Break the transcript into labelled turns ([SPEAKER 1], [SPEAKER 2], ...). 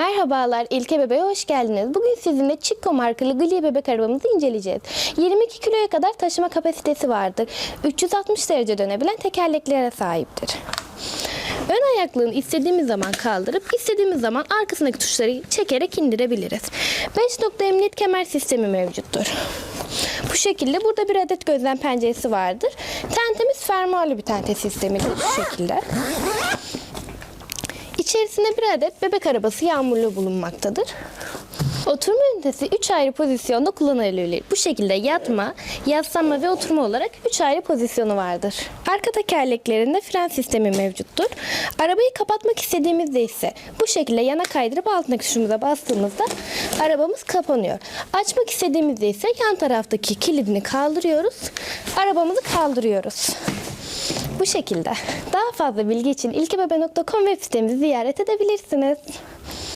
[SPEAKER 1] Merhabalar İlke Bebe'ye hoş geldiniz. Bugün sizinle Chico markalı Glee bebek arabamızı inceleyeceğiz. 22 kiloya kadar taşıma kapasitesi vardır. 360 derece dönebilen tekerleklere sahiptir. Ön ayaklığını istediğimiz zaman kaldırıp istediğimiz zaman arkasındaki tuşları çekerek indirebiliriz. 5 nokta emniyet kemer sistemi mevcuttur. Bu şekilde burada bir adet gözlem penceresi vardır. Tentemiz fermuarlı bir tente sistemidir şu şekilde. İçerisinde bir adet bebek arabası yağmurlu bulunmaktadır. Oturma ünitesi 3 ayrı pozisyonda kullanılabilir. Bu şekilde yatma, yaslanma ve oturma olarak 3 ayrı pozisyonu vardır. Arka tekerleklerinde fren sistemi mevcuttur. Arabayı kapatmak istediğimizde ise bu şekilde yana kaydırıp altındaki tuşumuza bastığımızda arabamız kapanıyor. Açmak istediğimizde ise yan taraftaki kilidini kaldırıyoruz. Arabamızı kaldırıyoruz. Bu şekilde. Daha fazla bilgi için ilkebebe.com web sitemizi ziyaret edebilirsiniz.